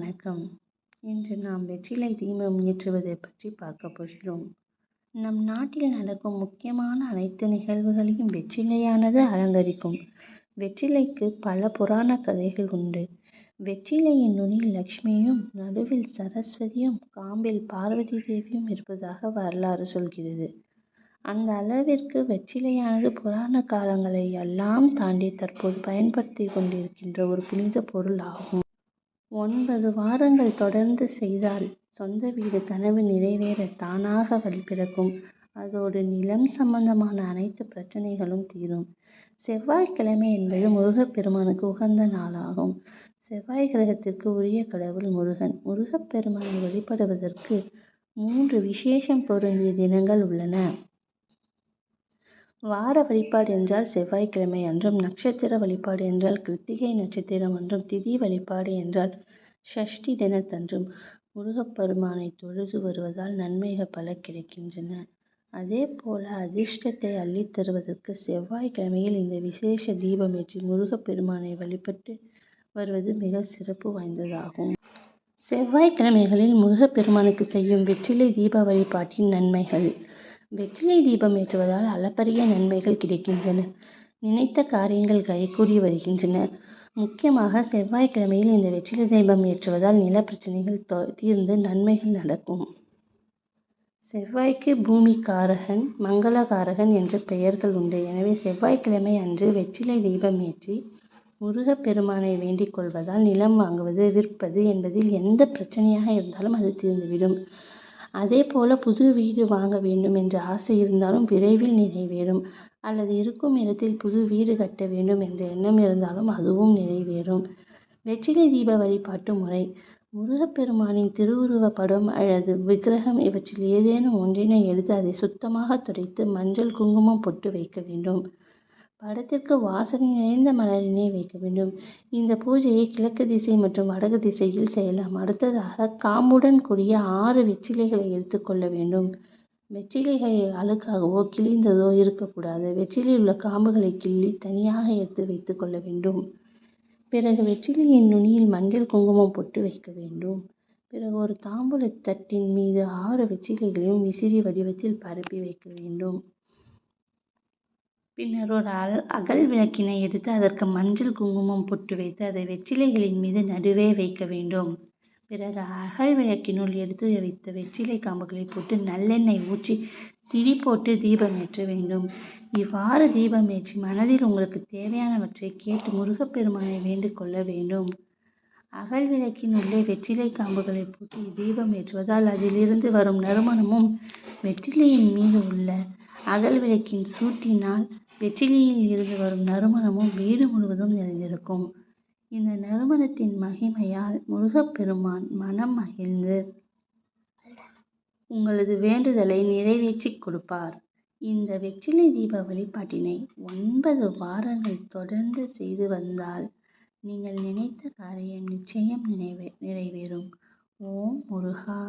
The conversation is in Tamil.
வணக்கம். இன்று நாம் வெற்றிலை தீபம் ஏற்றுவதை பற்றி பார்க்க போகிறோம். நம் நாட்டில் நடக்கும் முக்கியமான அனைத்து நிகழ்வுகளையும் வெற்றிலையானது அலங்கரிக்கும். வெற்றிலைக்கு பல புராண கதைகள் உண்டு. வெற்றிலையின் நுனியில் லக்ஷ்மியும் நடுவில் சரஸ்வதியும் காம்பில் பார்வதி தேவியும் இருப்பதாக வரலாறு சொல்கிறது. அந்த அளவிற்கு வெற்றிலையானது புராண காலங்களை எல்லாம் தாண்டி தற்போது பயன்படுத்தி கொண்டிருக்கின்ற ஒரு புனித பொருள் ஆகும். ஒன்பது வாரங்கள் தொடர்ந்து செய்தால் சொந்த வீடு கனவு நிறைவேற தானாக வழி பிறக்கும். அதோடு நிலம் சம்பந்தமான அனைத்து பிரச்சனைகளும் தீரும். செவ்வாய்க்கிழமை என்பது முருகப்பெருமானுக்கு உகந்த நாளாகும். செவ்வாய் கிரகத்திற்கு உரிய கடவுள் முருகன். முருகப்பெருமானை வழிபடுவதற்கு மூன்று விசேஷம் பொருந்திய தினங்கள் உள்ளன. வார வழிபாடு என்றால் செவ்வாய்க்கிழமை அன்றும் நட்சத்திர வழிபாடு என்றால் கிருத்திகை நட்சத்திரம் அன்றும் திதி வழிபாடு என்றால் ஷஷ்டி தினத்தன்றும் முருகப்பெருமானை தொழுது வருவதால் நன்மைகள் பல கிடைக்கின்றன. அதே போல அதிர்ஷ்டத்தை அள்ளித் தருவதற்கு செவ்வாய்க்கிழமையில் இந்த விசேஷ தீபமேற்றி முருகப்பெருமானை வழிபட்டு வருவது மிக சிறப்பு வாய்ந்ததாகும். செவ்வாய்க்கிழமைகளில் முருகப்பெருமானுக்கு செய்யும் வெற்றிலை தீப வழிபாட்டின் நன்மைகள் வெற்றிலை தீபம் ஏற்றுவதால் அளப்பரிய நன்மைகள் கிடைக்கின்றன. நினைத்த காரியங்கள் கைகூடி வருகின்றன. முக்கியமாக செவ்வாய்க்கிழமையில் இந்த வெற்றிலை தீபம் ஏற்றுவதால் நில பிரச்சனைகள் தீர்ந்து நன்மைகள் நடக்கும். செவ்வாய்க்கு பூமிகாரகன் மங்களகாரகன் என்ற பெயர்கள் உண்டு. எனவே செவ்வாய்க்கிழமை அன்று வெற்றிலை தீபம் ஏற்றி முருகப்பெருமானை வேண்டிக் கொள்வதால் நிலம் வாங்குவது விற்பது என்பதில் எந்த பிரச்சனையாக இருந்தாலும் அது தீர்ந்துவிடும். அதே போல புது வீடு வாங்க வேண்டும் என்ற ஆசை இருந்தாலும் விரைவில் நிறைவேறும். அல்லது இருக்கும் இடத்தில் புது வீடு கட்ட வேண்டும் என்ற எண்ணம் இருந்தாலும் அதுவும் நிறைவேறும். வெற்றிலை தீப வழிபாட்டு முறை முருகப்பெருமானின் திருவுருவ படம் அல்லது விக்கிரகம் இவற்றில் ஏதேனும் ஒன்றினை எடுத்து அதை சுத்தமாக துடைத்து மஞ்சள் குங்குமம் பொட்டு வைக்க வேண்டும். படத்திற்கு வாசனை நிறைந்த மலரினை வைக்க வேண்டும். இந்த பூஜையை கிழக்கு திசை மற்றும் வடக்கு திசையில் செய்யலாம். அடுத்ததாக காம்புடன் கூடிய ஆறு வெற்றிலைகளை எடுத்துக்கொள்ள வேண்டும். வெற்றிலைகள் அழுக்காகவோ கிழிந்ததோ இருக்கக்கூடாது. வெற்றிலையில் உள்ள காம்புகளை கிள்ளி தனியாக எடுத்து வைத்து கொள்ள வேண்டும். பிறகு வெற்றிலையின் நுனியில் மஞ்சள் குங்குமம் போட்டு வைக்க வேண்டும். பிறகு ஒரு தாம்பூல தட்டின் மீது ஆறு வெற்றிலைகளையும் விசிறி வடிவத்தில் பரப்பி வைக்க வேண்டும். பின்னர் ஒரு அல் அகல் விளக்கினை எடுத்து அதற்கு மஞ்சள் குங்குமம் பொட்டு வைத்து அதை வெற்றிலைகளின் மீது நடுவே வைக்க வேண்டும். பிறகு அகல் விளக்கினுள் எடுத்து வைத்த வெற்றிலை காம்புகளை போட்டு நல்லெண்ணெய் ஊற்றி திரி போட்டு ஏற்ற வேண்டும். இவ்வாறு தீபமேற்றி மனதில் உங்களுக்கு தேவையானவற்றை கேட்டு முருகப்பெருமானை வேண்டிக் கொள்ள வேண்டும். அகல் விளக்கின் உள்ளே வெற்றிலை காம்புகளை போட்டு தீபம் ஏற்றுவதால் அதிலிருந்து வரும் நறுமணமும் வெற்றிலையின் மீது உள்ள அகல் விளக்கின் சூட்டினால் வெற்றிலையில் இருந்து வரும் நறுமணமும் வீடு முழுவதும் நிறைந்திருக்கும். இந்த நறுமணத்தின் மகிமையால் முருகப்பெருமான் மனம் மகிழ்ந்து உங்களது வேண்டுதலை நிறைவேற்றிக் கொடுப்பார். இந்த வெற்றிலை தீப வழிபாட்டினை ஒன்பது வாரங்கள் தொடர்ந்து செய்து வந்தால் நீங்கள் நினைத்த காரியம் நிச்சயம் நிறைவே நிறைவேறும். ஓம் முருகா